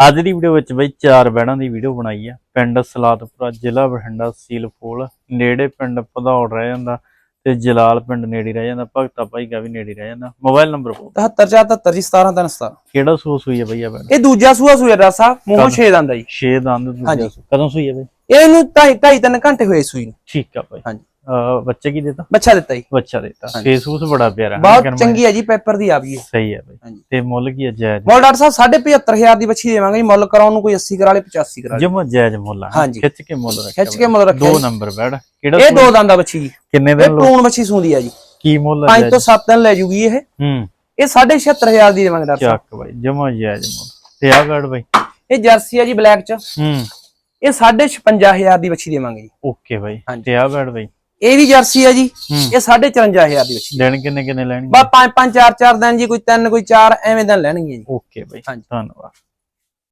ਅੱਜ ਦੀ ਵੀਡੀਓ ਵਿੱਚ ਬਈ ਚਾਰ ਬੈੜਾਂ ਦੀ ਵੀਡੀਓ ਬਣਾਈ ਆ। ਪਿੰਡ ਸਲਾਦਪੁਰਾ ਜ਼ਿਲ੍ਹਾ ਬਠਿੰਡਾ ਸੀਲ ਫੂਲ ਨੇੜੇ ਪਿੰਡ ਭਦੌੜ ਰਹਿ ਜਾਂਦਾ ਤੇ ਜਲਾਲ ਪਿੰਡ ਨੇੜੇ ਰਹਿ ਜਾਂਦਾ। ਭਗਤਾ ਭਾਈ ਕਾ ਵੀ ਨੇੜੇ ਰਹਿ ਜਾਂਦਾ। ਮੋਬਾਈਲ ਨੰਬਰ ਬੋਲ। 74 ਜੀ 17 ਤਿੰਨ 17 ਕਿਹੜਾ ਸੂਸ ਹੋਈ ਹੈ ਬਈ ਆ ਬੈੜ ਇਹ ਦੂਜਾ ਸੂਆ ਸੂਆ ਦਾ ਸਾਹਿਬ ਮੂੰਹੋਂ ਕਦ? 6 ਦੰਦ ਆ ਜੀ। 6 ਦੰਦ ਦੂਜਾ। ਸੂਆ। ਕਦੋਂ ਸੂਈ ਹੈ ਬਈ? ਇਹਨੂੰ ਢਾਈ ਢਾਈ ਤਿੰਨ ਘੰਟੇ ਹੋਏ ਸੂਈ ਨੂੰ। ਠੀਕ ਆ ਬਈ। ਹਾਂਜੀ। ਬੱਚੇ ਕੀ ਦੇਤਾ? ਬੱਚਾ ਦਿੱਤਾ ਜੀ। ਬੱਚਾ ਦੇਤਾ। ਹਾਂਜੀ। ਫੇਸ ਫੂਸ ਬੜਾ ਪਿਆਰਾ। ਬਹੁਤ ਚੰਗੀ ਹੈ ਜੀ ਪੈਪਰ ਦੀ ਆ ਵੀ ਇਹ। ਸਹੀ ਹੈ ਬਈ। ਤੇ ਮੁੱਲ ਕੀ ਹੈ ਜਾਇਜ਼? ਮੁੱਲ ਡਾਕਟਰ ਸਾਹਿਬ 75000 ਦੀ ਬੱਚੀ ਦੇਵਾਂਗੇ ਜੀ। ਮੁੱਲ ਕਰਾਉਣ ਨੂੰ ਕੋਈ 80 ਕਰਾ ਲੇ 85 ਕਰਾ ਲੇ। ਜਮਾ ਜਾਇਜ਼ ਮੁੱਲ ਆ। ਖਿੱਚ ਕੇ ਮੁੱਲ ਰੱਖਿਆ ਖਿੱਚ ਕੇ ਮੁੱਲ ਰੱਖਿਆ ਦੋ। ਨੰਬਰ ਬੈੜ ਕਿਹੜਾ ਇਹ? ਦੋ ਦੰਦ ਆ ਬੱਚੀ ਜੀ। ਕਿੰਨੇ ਇਹ ਦਿਨ ਲੋ ਟੂਨ ਬੱਚੀ ਸੂੰਦੀ ਆ ਜੀ। ਕੀ ਮੁੱਲ ਹੈ 5 ਤੋਂ 7 ਦਿਨ ਲੈ ਜੂਗੀ ਇਹ। ਹੂੰ। ਇਹ 76500 ਦੀ ਦੇਵਾਂਗੇ ਡਾਕਟਰ ਸਾਹਿਬ। ਚੱਕ ਬਾਈ ਜਮਾ ਜਾਇਜ਼ ਮੁੱਲ। ਤੇ ਆ ਗੜ ਬਾਈ? ਇਹ ਜਰਸੀ ਆ ਜੀ ਬਲੈਕ ਚ। ਹੂੰ। ਇਹ 55000 ਦੀ ਬੱਚੀ ਦੇਵਾਂਗੇ ਜੀ। Okay bye. ਤੇ ਆ ਗੜ ਬਾਈ? ਇਹ ਵੀ ਜਰਸੀ ਆ ਜੀ ਇਹ 54500 ਦੀ ਬੱਚੀ ਦਿਨ ਕਿੰਨੇ ਕਿੰਨੇ ਲੈਣਗੇ? ਬਾ ਪੰਜ ਪੰਜ ਚਾਰ ਚਾਰ ਦਿਨ ਜੀ ਕੋਈ ਤਿੰਨ ਕੋਈ ਚਾਰ ਐਵੇਂ ਦਿਨ ਲੈਣਗੇ ਜੀ। Okay bye. ਧੰਨਵਾਦ।